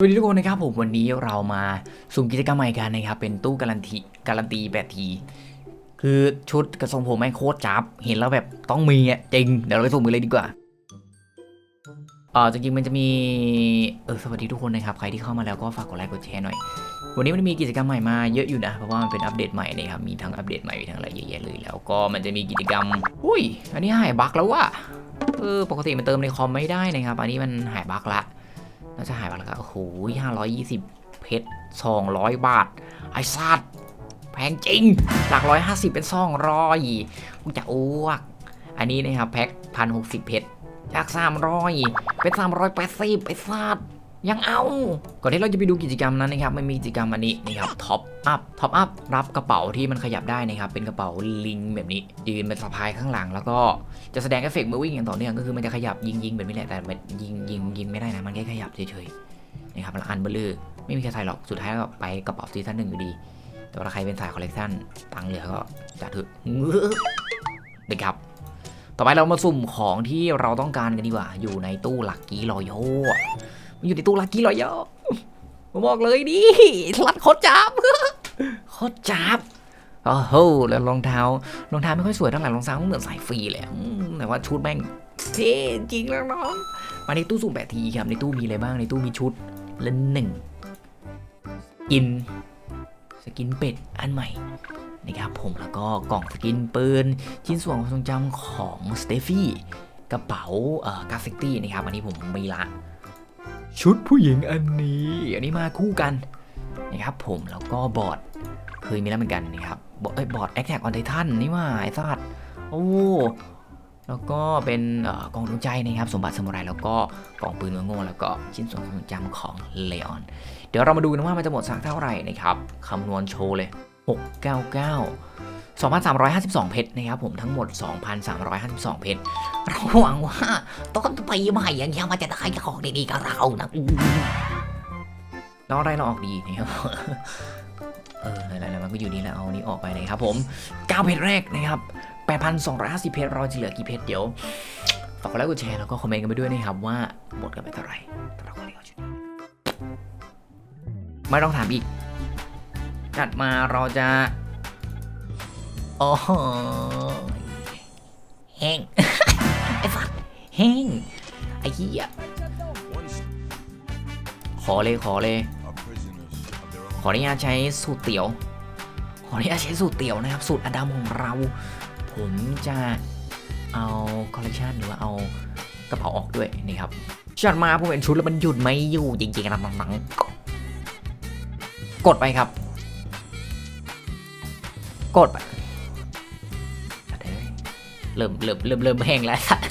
สวัสดีทุกคนนะครับผมวันนี้เรามาสุ่มกิจกรรมใหม่กันนะครับเป็นตู้การันตีการันตีแปดที คือชุดกระทรงผมแม่งโคตรจับ เห็นแล้วแบบต้องมีอะจริง เดี๋ยวเราไปสุ่มกันเลยดีกว่าเออจริงๆมันจะมีเออสวัสดีทุกคนนะครับใครที่เข้ามาแล้วก็ฝากกดไลค์กดแชร์หน่อย วันนี้มันมีกิจกรรมใหม่มาเยอะอยู่นะเพราะว่ามันเป็นอัปเดตใหม่นะครับมีทั้งอัปเดตใหม่มีทั้งอะไรเยอะแยะเลยแล้วก็มันจะมีกิจกรรมอุ้ย อันนี้หายบั๊กแล้วว่ะเออปกติมันเติมในคอมไม่ได้นะครับ อันนี้มันหายบั๊กละ น่าจะหายไปแล้วครับโอ้โหห้าร้อยยี่สิบเพชรสองร้อยบาท ไอ้สัตว์แพงจริง หลักร้อยห้าสิบเป็นสองร้อยมึงจะอ้วก อันนี้นะครับแพ็คพันหกสิบเพชรจากสามร้อยเป็นสามร้อยแปดสิบไอ้สัตว์ ยังเอา ก่อนที่เราจะไปดูกิจกรรมนั้นนะครับ มันมีกิจกรรมอันนี้นะครับท็อปอัพท็อปอัพรับกระเป๋าที่มันขยับได้นะครับ เป็นกระเป๋าลิงแบบนี้ ยืนเป็นสะพายข้างหลัง แล้วก็จะแสดงเอฟเฟกต์เมื่อวิ่งอย่างต่อเนื่องก็คือมันจะขยับยิงยิงแบบนี้แหละแต่มันยิงยิงยิงไม่ได้นะมันแค่ขยับเฉยๆนะครับอันเบลอไม่มีใครใส่หรอกสุดท้ายก็ไปกระเป๋าซีซั่นหนึ่งอยู่ดี แต่ว่าใครเป็นสายคอลเลกชันตังค์เหลือก็จัดเถอะเด็กครับต่อไปเรามาสุ่มของที่เราต้องการกันดีกว่า อยู่ในตู้ลักกี้รอยโย มันอยู่ในตู้ลักกี้รอยยผมบอกเลยดิลัดโคตรจับโคตรจับโอ้โหแล้วรองเท้ารองเท้าไม่ค่อยสวยเท่าไหร่รองเท้าเหมือนสายฟรีเลยอะแต่ว่าชุดแม่งเท่จริงแล้วน้องมาในตู้สุ่มแปดทีครับในตู้มีอะไรบ้างในตู้มีชุดละหนึ่งอินสกินเป็ดอันใหม่นะครับผมแล้วก็กล่องสกินปืน ชิ้นส่วนความทรงจำของสเตฟี่กระเป๋าเอ่อกาซิตี้นะครับอันนี้ผมมีละ ชุดผู้หญิงอันนี้ อันนี้มาคู่กันนะครับผมแล้วก็บอร์ดเคยมีแล้วเหมือนกันนะครับบอร์ดเอ้บอร์ดแอคแท็กออนไททันนี่ว่าไอ้สัตว์โอ้แล้วก็เป็นอกล่องดวงใจนะครับสมบัติสมุไรแล้วก็กล่องปืนโง่แล้วก็ชิ้นส่วนความทรงจำของเลออน เดี๋ยวเรามาดูกันว่ามันจะหมดสักเท่าไหร่นะครับคำนวณโชว์เลย 699 2,352 เพชรนะครับผมทั้งหมด 2,352 เพชรเราหวังว่าต้นปีใหม่อย่างเงี้ยมันจะได้ของดีๆกับเรานะอู้แล้วอะไรเราออกดีนะครับเอออะไรๆมันก็อยู่นี่แหละเอานี้ออกไปนะครับผม9เพชรแรกนะครับ8,250 เพชรเราจะเหลือกี่เพชรเดี๋ยวฝากกดไลค์กดแชร์แล้วก็คอมเมนต์กันไปด้วยนะครับว่าหมดกันไปเท่าไหร่เราก็เลยเอาชุดไม่ต้องถามอีกจัดมาเราจะ โอ้โหแห้งไอ้ฟัดแห้งไอ้เหี้ยขอเลยขอเลย ขออนุญาตใช้สูตรเตี๋ยว ขออนุญาตใช้สูตรเตี๋ยวนะครับ สูตรอดัมของเรา ผมจะเอาคอลเลคชันหรือว่าเอากระเป๋าออกด้วยนี่ครับจัดมาผมเห็นชุดแล้วมันหยุดไม่อยู่จริงๆนะนังๆกดไปครับ กดไป เริ่มเริ่มเริ่มเริ่มแห้งแล้วสัตว์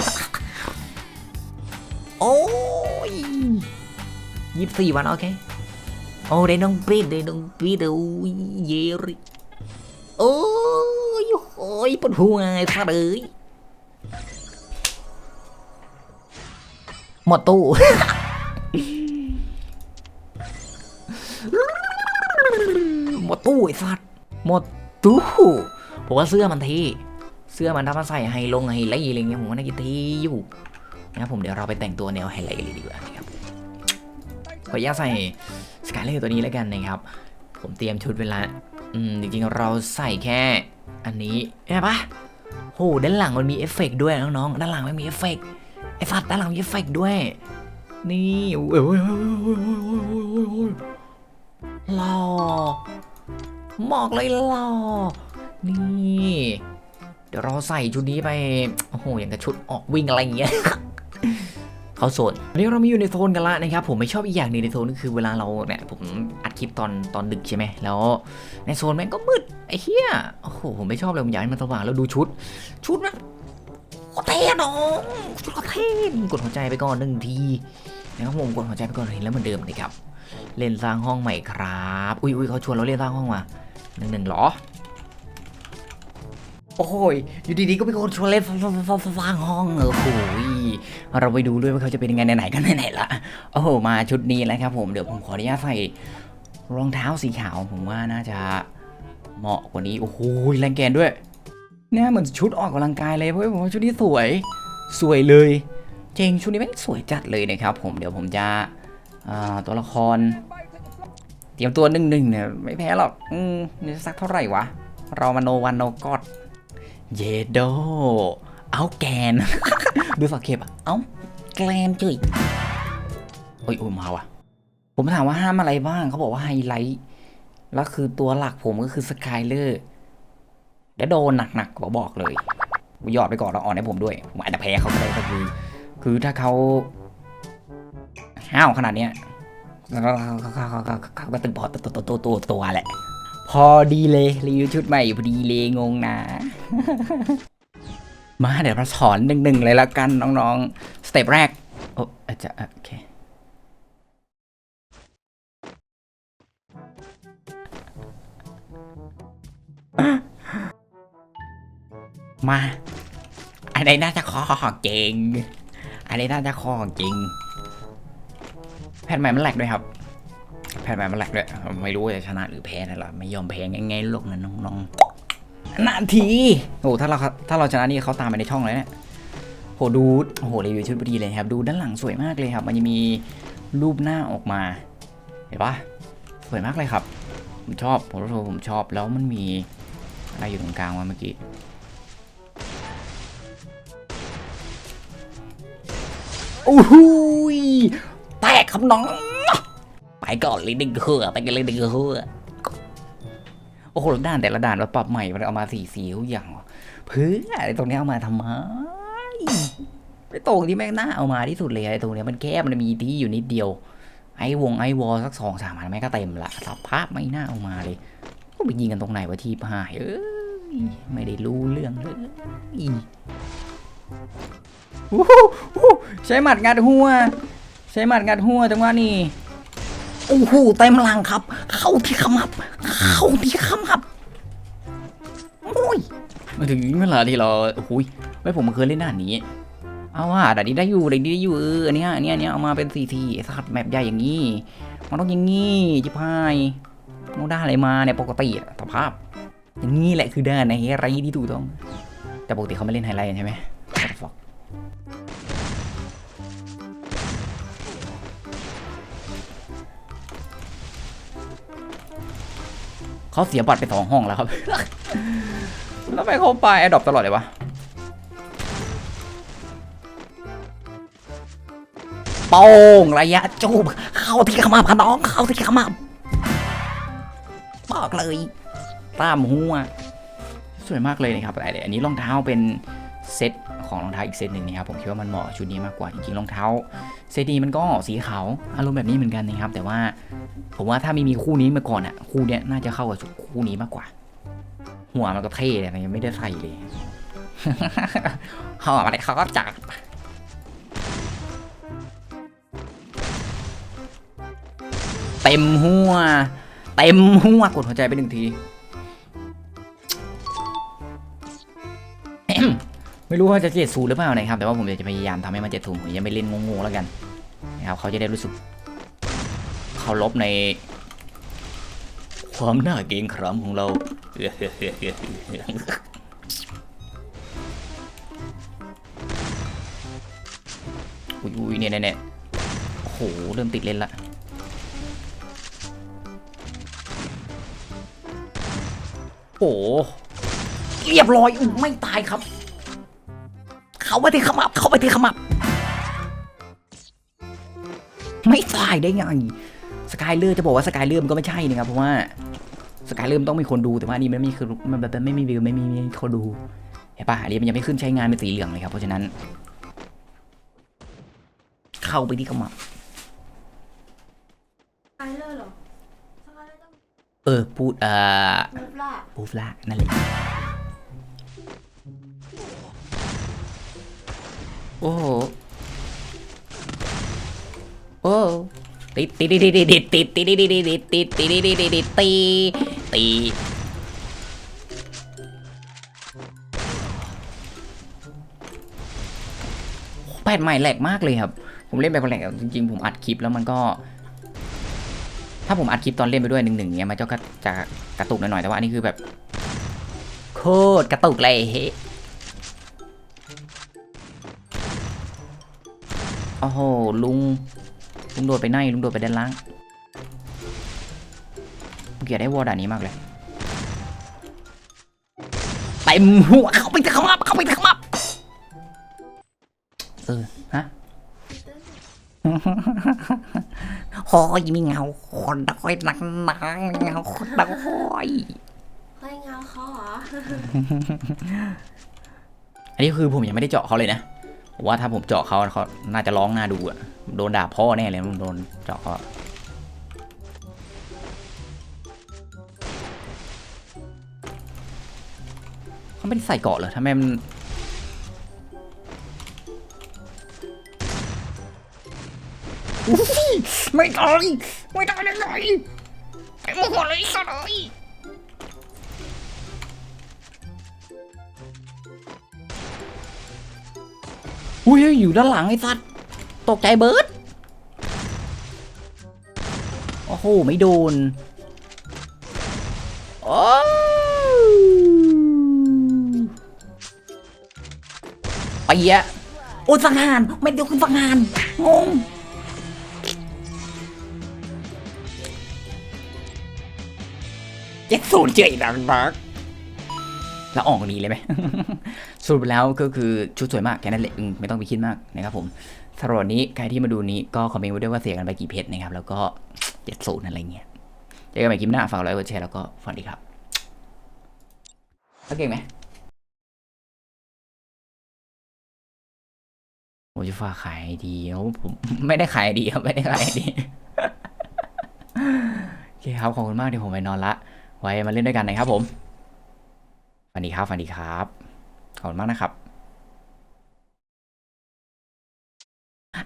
โอ้ยยี่สิบสี่วันโอเคโอ้ได้น้องปรีดได้น้องปรีดโอ้ยเยริโอ้ยโอ้ยปวดหัวไอ้สัตว์เอ้ยหมดตู้หมดตู้ไอ้สัตว์หมดตู้ผมว่าเสื้อมันท่ เสื้อมันถ้ามาใส่ไฮลงไฮไลท์อะไรเงี้ยผมว่าน่าจะทีอยู่นะครับผมเดี๋ยวเราไปแต่งตัวแนวไฮไลท์เลยดีกว่านะครับขออนุญาตใส่สกายเลอร์ตัวนี้แล้วกันนะครับ ผมเตรียมชุดเวลาอืมจริงๆเราใส่แค่อันนี้เห็นปะโอ้ด้านหลังมันมีเอฟเฟกด้วยน้องๆด้านหลังมันมีเอฟเฟกไอ้สัดด้านหลังมีเอฟเฟกด้วย นี่เอ้ยหล่อหมอกเลยหล่อนี่ เดี๋ยวเราใส่ชุดนี้ไป โอ้โห อย่างกับชุดออกวิ่งอะไรอย่างเงี้ยเขาโซนวันนี้เรามีอยู่ในโซนกันละนะครับ ผมไม่ชอบอีกอย่างหนึงในโซนก็คือเวลาเราเนี่ยผมอัดคลิปตอนตอนดึกใช่ไหมแล้วในโซนแม่งก็มืดไอ้เหี้ย โอ้โห ผมไม่ชอบเลยผมอยากให้มันสว่างแล้วดูชุด ชุดมันโคเท่น้องชุดก็เท่กดหัวใจไปก่อนหนึ่งทีนะครับผมกดหัวใจไปก่อนเห็นแล้วเหมือนเดิมนะครับ เล่นสร้างห้องใหม่ครับ อุ้ยอุ้ยเขาชวนเราเล่นสร้างห้องมาหนึ่งหนึ่งหรอ โอ้ย อยู่ดีๆ ก็มีคนชวนเล่นฟฟางห้องเออโอ้ยเราไปดูด้วยว่าเขาจะเป็นยังไงไหนๆกันไหนๆละโอ้โหมาชุดนี้แล้วครับผมเดี๋ยวผมขออนุญาตใส่รองเท้าสีขาวผมว่าน่าจะเหมาะกว่านี้ โอ้โหแรงแกนด้วยเนี่ยเหมือนชุดออกกำลังกายเลยเพราะว่าผมว่าชุดนี้สวยสวยเลยจริงชุดนี้แม่งสวยจัดเลยนะครับ ผมเดี๋ยวผมจะตัวละคร เตรียมตัวหนึ่งหนึ่งเนี่ยไม่แพ้หรอกอืมนี่สักเท่าไหร่วะ เรามาโนวันโนกอด เยโด เอาแกน ดูฝักเข็บอะเอาแกลนจุยโอ้ยโอ้ยมาว่ะ ผมถามว่าห้ามอะไรบ้าง เขาบอกว่าไฮไลท์ แล้วคือตัวหลักผมก็คือสกายเลอร์เดี๋ยวโดนหนักๆก็บอกเลยหยอดไปก่อนแล้วอ่อนให้ผมด้วย ผมอาจจะแพ้เขาก็ได้ก็คือ คือถ้าเขาห้าวขนาดเนี้ยเขาเขาเขาเขาเขาเขาก็ตึงพอตัวตัวตัวตัวตัวแหละ พอดีเลยรีวิวชุดใหม่พอดีเลยงงนะ มาเดี๋ยวเราสอนหนึ่งหนึ่งเลยละกันน้องๆ สเต็ปแรก โอ้อาจจะโอเคมาอันนี้น่าจะคอของจริงอันนี้น่าจะคอของจริงแผ่นใหม่มันแหลกด้วยครับ แผ่นใหม่มันแหลกด้วยไม่รู้ว่าจะชนะหรือแพ้นั่นแหละไม่ยอมแพ้ง่ายๆโลกนั้นน้องๆนาทีโอ้ถ้าเราถ้าเราชนะนี่เขาตามไปในช่องเลยเนี่ยโหดูโอ้โหรีวิวชุดพอดีเลยครับดูด้านหลังสวยมากเลยครับ มันจะมีรูปหน้าออกมาเห็นปะสวยมากเลยครับ ผมชอบผมรู้สึกผมชอบแล้วมันมีอะไรอยู่ตรงกลางวะเมื่อกี้โอ้โหยแตกครับน้อง ไปก่อนเลยดึงหือไปกันเลยดึงหือโอ้โหแล้วด่านแต่ละด่านเราปรับใหม่มันเอามาสีสีทุกอย่างเพื่อไอ้ตรงเนี้ยเอามาทำไมไอ้ตรงที่แม่งน่าเอามาที่สุดเลยไอ้ตรงเนี้ยมันแคบมันมีที่อยู่นิดเดียว ไอ้วงไอ้วอลสักสองสามอันแม่งก็เต็มละสภาพไม่น่าเอามาเลยก็ไปยิงกันตรงไหนวะทีพายเอ้ยไม่ได้รู้เรื่องเลยอู้หูอู้หูใช้หมัดงัดหัว ใช้หมัดงัดหัวจังหวะนี้ โอ้โหเต็มหลังครับ เข้าที่ขมับ เข้าที่ขมับโอ้ยมาถึงเวลาที่เราโอ้ยไม่ผมเคยเล่นด่านี้ เอาว่าด่นนี้ได้อยู่ด่นนี้ได้อยู่เอออันเนี้ยอันเนี้ยอันเนี้ยเอามาเป็นซีทีสัตว์แมปใหญ่อย่างนี้มันต้องอย่างงี้จิพายมันได้อะไรมาเนี่ยปกติสภาพ อย่างนี้แหละคือด้านในไรที่ถูกต้องแต่ปกติเขาไม่เล่นไฮไลท์ใช่ไหม เขาเสียบัตรไปสองห้องแล้วครับแล้วไปเขาไปแอดดอปตลอดเลยวะโป้งระยะจูบเข้าที่ขมับค่ะน้องเข้าที่ขมับบอกเลยตามหัวสวยมากเลยนะครับแต่อันนี้รองเท้าเป็นเซต ของรองเท้าอีกเซตหนึ่งนะครับผมคิดว่ามันเหมาะชุดนี้มากกว่าจริงๆรองเท้าเซตนี้มันก็สีขาวอารมณ์แบบนี้เหมือนกันนะครับ แต่ว่าผมว่าถ้าไม่มีคู่นี้มาก่อนอะคู่เนี้ยน่าจะเข้ากับคู่นี้มากกว่า หัวมันก็เท่เลยนะยังไม่ได้ใส่เลยห่ออะไรเขาก็จับเต็มหัว เต็มหัวกดหัวใจไปหนึ่งที ไม่รู้ว่าจะเจ็ดศูนย์หรือเปล่านะครับ แต่ว่าผมจะพยายามทำให้มันเจ็ดศูนย์ผมจะไม่เล่นงงๆแล้วกันนะครับเขาจะได้รู้สึกเคารพใน ความน่าเกรงขามของเราอุ้ยเนี่ยเนี่ยโอ้โหเริ่มติดเล่นละโอ้เรียบร้อยอุ๊ยไม่ตายครับ เข้าไปที่ขมับ เข้าไปที่ขมับ ไม่ตายได้ไงสกายเลอร์จะบอกว่าสกายเลอร์มันก็ไม่ใช่นะครับเพราะว่าสกายเลอร์มันต้องมีคนดูแต่ว่าอันนี้มันไม่มีคือมันแบบไม่มีวิวไม่มีคนดูเห็นปะอันนี้มันยังไม่ขึ้นใช้งานเป็นสีเหลืองเลยครับเพราะฉะนั้น เข้าไปที่ขมับสกายเลอร์เหรอสกายเลอร์ต้องเออพูดเอ่อรูปล่าปูฟลานั่นแหละ โอ้โหโอ้ติดติดติดติดติดติดติดติดติดติดติดติดติดติดตีตีแผ่นใหม่แหลกมากเลยครับ ผมเล่นแบบแหลกจริงๆ ผมอัดคลิปแล้วมันก็ ถ้าผมอัดคลิปตอนเล่นไปด้วยหนึ่งหนึ่งเนี้ยมันจะก็จะกระตุกหน่อยๆแต่ว่าอันนี้คือแบบ โคตรกระตุกเลยเฮ้ โอ้โหลุง ลุงโดดไปไหนลุงโดดไปด้านล่างเกลียดได้วอร์ด่านนี้มากเลยเต็มหัวเข้าไปขมับเข้าไปขมับเออฮะโอ้ยมีเงาคนดอยหนักหนักเงาคนดอยเฮ้ยเงาเขาเหรอ อันนี้คือผมยังไม่ได้เจาะเขาเลยนะ ผมว่าถ้าผมเจาะเขาเขาน่าจะร้องหน้าดูอะโดนด่าพ่อแน่เลยมันโดนเจาะเขาเขาไม่ได้ใส่เกาะเหรอทำไมมันไม่ได้ไม่ได้เลยเลยไอ้โมโหเลยสัตว์เลย อุ้ยอยู่ด้านหลังไอ้สัตว์ตกใจเบิร์ดโอ้โห ไม่โดนโอ้ไปอะโอ้สังหารไม่เดียวคือสังหารงงเจ็ดศูนย์เจออีกแล้วบัก แล้วออกนี้เลยไหมสรุปแล้วก็คือชุดสวยมากแค่นั้นแหละไม่ต้องไปคิดมากนะครับผมสำหรับนี้ใครที่มาดูนี้ก็คอมเมนต์ไว้ด้วยว่าเสียกันไปกี่เพชรนะครับ แล้วก็เจ็ดศูนย์อะไรเงี้ยเจอกันใหม่คลิปหน้าฝากไลค์กดแชร์แล้วก็สวัสดีครับแล้วเก่งไหมผมจะฝากขายดีแล้ผมไม่ได้ขายดีครับไม่ได้ขายดีโอเคครับขอบคุณมากที่ผมไปนอนละ ไว้มาเล่นด้วยกันนะครับผม วันดีครับวันดีครับ ขอบคุณมากนะครับ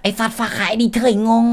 ไอสัตว์ฝากขายดีเถยงง